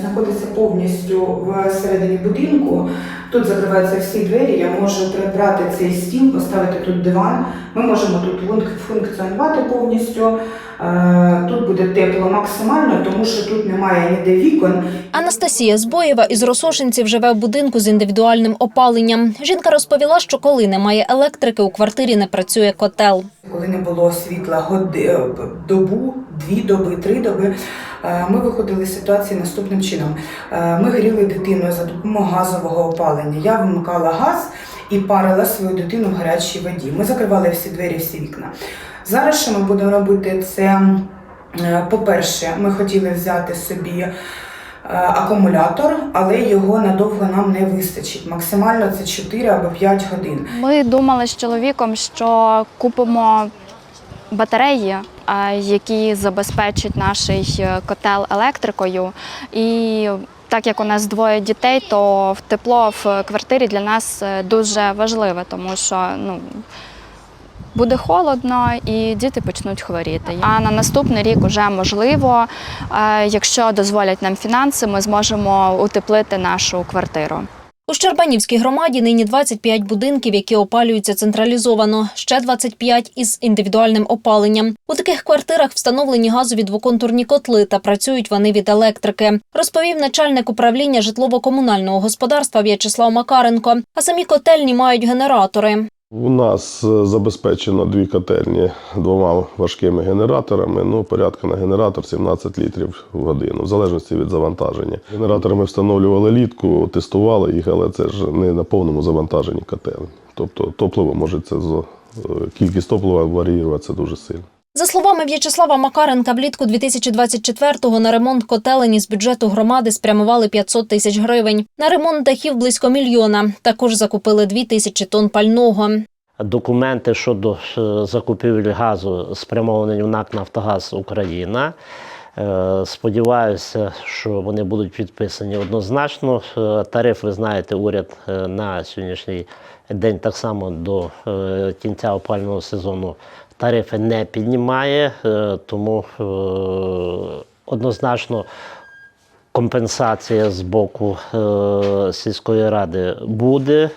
Знаходиться повністю всередині будинку. Тут закриваються всі двері. Я можу прибрати цей стіл, поставити тут диван. Ми можемо тут функціонувати повністю. Е, Тут буде тепло максимально, тому що тут немає ніде вікон. Анастасія Збоєва із Росошинців живе в будинку з індивідуальним опаленням. Жінка розповіла, що коли немає електрики, у квартирі не працює котел. Коли не було світла годи, добу, дві доби, три доби, е, ми виходили з ситуації наступним чином. Е, Ми гріли дитину за допомогою газового опалення. Я вимикала газ і парила свою дитину в гарячій воді. Ми закривали всі двері, всі вікна. Зараз що ми будемо робити це. е, По-перше, ми хотіли взяти собі акумулятор, але його надовго нам не вистачить. Максимально це 4 або 5 годин. Ми думали з чоловіком, що купимо батареї, які забезпечать наш е, котел електрикою. І так як у нас двоє дітей, то тепло в квартирі для нас е, дуже важливе, тому що ну. Буде холодно і діти почнуть хворіти. А на наступний рік вже можливо, е, якщо дозволять нам фінанси, ми зможемо утеплити нашу квартиру. У Щербанівській громаді нині 25 будинків, які опалюються централізовано, ще 25 із індивідуальним опаленням. У таких квартирах встановлені газові двоконтурні котли та працюють вони від електрики, розповів начальник управління житлово-комунального господарства В'ячеслав Макаренко. А самі котельні мають генератори. У нас е, забезпечено дві котельні двома важкими генераторами. Ну, порядка на генератор 17 літрів в годину, в залежності від завантаження. Генератори ми встановлювали літку, тестували їх, але це ж не на повному завантаженні котельні. Тобто топливо може це е, кількість топлива варіюватися дуже сильно. За словами В'ячеслава Макаренка, влітку 2024-го на ремонт котелені з бюджету громади спрямували 500 тисяч гривень. На ремонт дахів близько мільйона. Також закупили 2 тисячі тонн пального. Документи щодо закупівель закупівлі газу спрямовані в НАК Нафтогаз Україна. Е, Сподіваюся, що вони будуть підписані однозначно. Е, Тариф, ви знаєте, уряд е, на сьогоднішній день так само до кінця опального сезону тарифи не піднімає, тому однозначно компенсація з боку сільської ради буде.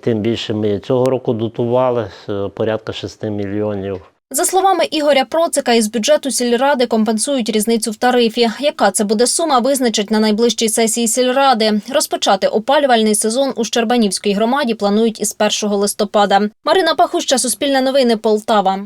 Тим більше ми цього року дотували порядка 6 мільйонів. За словами Ігоря Процика, із бюджету сільради компенсують різницю в тарифі. Яка це буде сума, визначить на найближчій сесії сільради. Розпочати опалювальний сезон у Щербанівській громаді планують із 1 листопада. Марина Пахуща, Суспільне новини, Полтава.